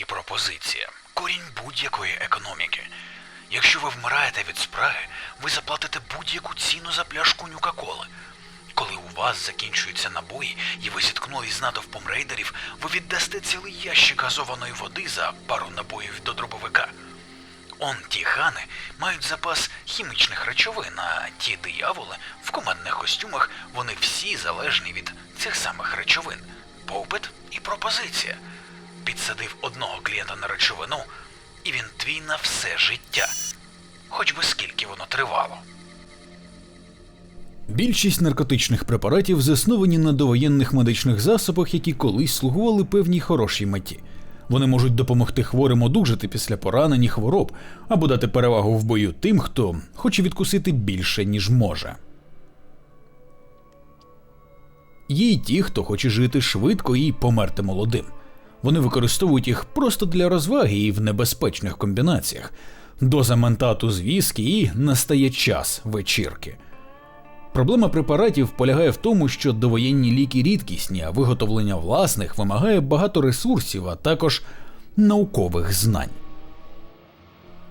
і пропозиція корінь будь-якої економіки. Якщо ви вмираєте від спраги, ви заплатите будь-яку ціну за пляшку Нюка-Коли. Коли у вас закінчуються набої і ви зіткнулись з натовпом рейдерів, ви віддасте цілий ящик газованої води за пару набоїв до дробовика. Он ті хани мають запас хімічних речовин, а ті дияволи в командних костюмах вони всі залежні від цих самих речовин. Попит і пропозиція. Підсадив одного клієнта на речовину, і він твій на все життя. Хоч би скільки воно тривало. Більшість наркотичних препаратів засновані на довоєнних медичних засобах, які колись слугували певній хорошій меті. Вони можуть допомогти хворим одужати після поранень і хвороб або дати перевагу в бою тим, хто хоче відкусити більше, ніж може. Є й ті, хто хоче жити швидко і померти молодим. Вони використовують їх просто для розваги і в небезпечних комбінаціях. Доза ментату з віскі і настає час вечірки. Проблема препаратів полягає в тому, що довоєнні ліки рідкісні, а виготовлення власних вимагає багато ресурсів, а також наукових знань.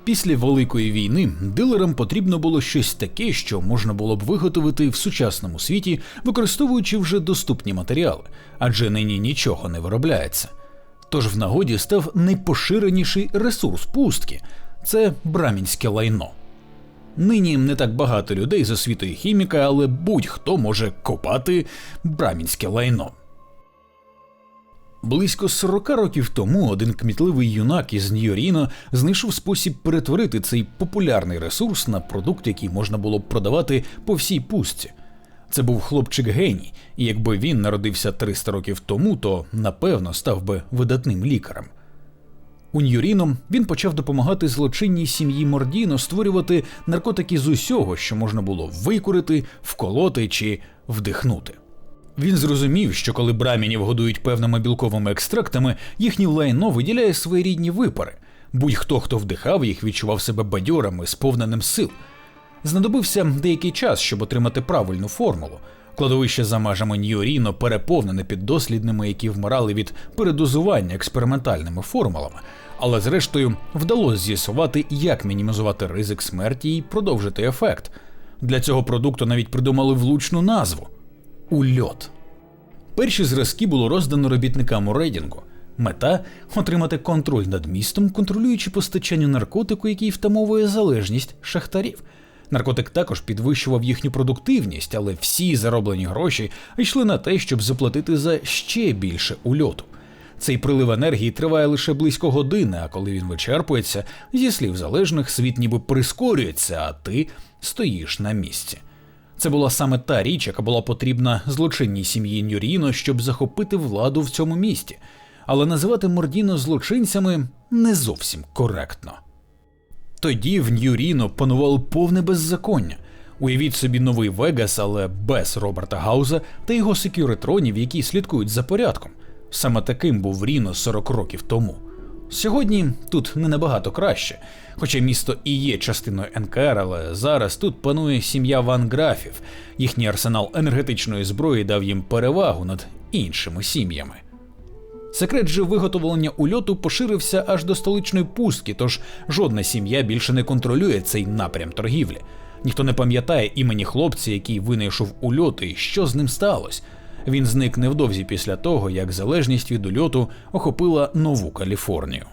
Після Великої війни дилерам потрібно було щось таке, що можна було б виготовити в сучасному світі, використовуючи вже доступні матеріали, адже нині нічого не виробляється. Тож в нагоді став найпоширеніший ресурс пустки це брамінське лайно. Нині не так багато людей з освітою хіміка, але будь-хто може копати брамінське лайно. Близько 40 років тому один кмітливий юнак із Ньюріно знайшов спосіб перетворити цей популярний ресурс на продукт, який можна було б продавати по всій пустці. Це був хлопчик геній, і якби він народився 300 років тому, то напевно став би видатним лікарем. У Ньюріно він почав допомагати злочинній сім'ї Мордіно створювати наркотики з усього, що можна було викурити, вколоти чи вдихнути. Він зрозумів, що коли брамінів годують певними білковими екстрактами, їхнє лайно виділяє своєрідні випари. Будь-хто, хто вдихав їх, відчував себе бадьорами, сповненим сил. Знадобився деякий час, щоб отримати правильну формулу. Кладовище за межами Ньюріно переповнене піддослідними, які вмирали від передозування експериментальними формулами, але зрештою вдалося з'ясувати, як мінімізувати ризик смерті і продовжити ефект. Для цього продукту навіть придумали влучну назву ульот. Перші зразки було роздано робітникам у рейдінгу. Мета отримати контроль над містом, контролюючи постачання наркотику, який втамовує залежність шахтарів. Наркотик також підвищував їхню продуктивність, але всі зароблені гроші йшли на те, щоб заплатити за ще більше ульоту. Цей прилив енергії триває лише близько години, а коли він вичерпується, зі слів залежних, світ ніби прискорюється, а ти стоїш на місці. Це була саме та річ, яка була потрібна злочинній сім'ї Нюріно, щоб захопити владу в цьому місті. Але називати Мордіно злочинцями не зовсім коректно. Тоді в Нью-Ріно панувало повне беззаконня. Уявіть собі новий Вегас, але без Роберта Гауза та його секюритронів, які слідкують за порядком. Саме таким був Ріно 40 років тому. Сьогодні тут не набагато краще, хоча місто і є частиною НКР, але зараз тут панує сім'я Ван Графів. Їхній арсенал енергетичної зброї дав їм перевагу над іншими сім'ями. Секрет же виготовлення ульоту поширився аж до столичної пустки, тож жодна сім'я більше не контролює цей напрям торгівлі. Ніхто не пам'ятає імені хлопця, який винайшов ульот і що з ним сталося. Він зник невдовзі після того, як залежність від ульоту охопила нову Каліфорнію.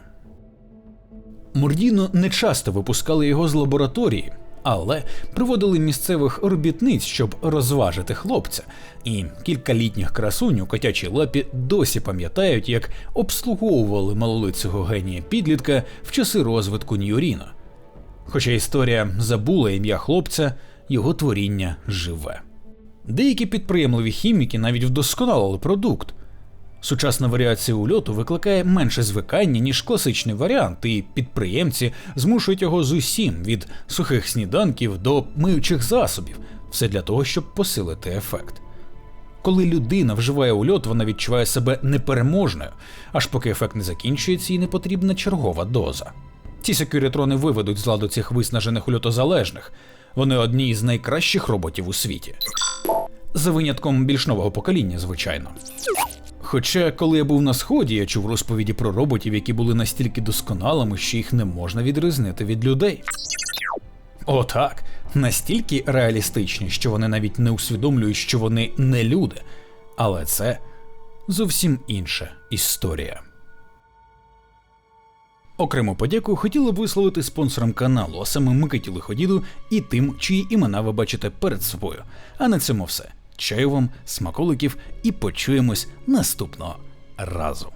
Мордіно не часто випускали його з лабораторії, але приводили місцевих робітниць, щоб розважити хлопця. І кілька літніх красунь у котячій лапі досі пам'ятають, як обслуговували малолицього генія підлітка в часи розвитку Ньюріно. Хоча історія забула ім'я хлопця, його творіння живе. Деякі підприємливі хіміки навіть вдосконалили продукт. Сучасна варіація ульоту викликає менше звикання, ніж класичний варіант, і підприємці змушують його з усім від сухих сніданків до миючих засобів, все для того, щоб посилити ефект. Коли людина вживає ульот, вона відчуває себе непереможною, аж поки ефект не закінчується і не потрібна чергова доза. Ці секюрітрони виведуть з ладу цих виснажених ульотозалежних. Вони одні із найкращих роботів у світі. За винятком більш нового покоління, звичайно. Хоча, коли я був на сході, я чув розповіді про роботів, які були настільки досконалими, що їх не можна відрізнити від людей. Отак, настільки реалістичні, що вони навіть не усвідомлюють, що вони не люди. Але це зовсім інша історія. Окрему подяку хотіли б висловити спонсорам каналу, а саме Микиті Лиходіду і тим, чиї імена ви бачите перед собою. А на цьому все. Чаю вам, смаколиків і почуємось наступного разу.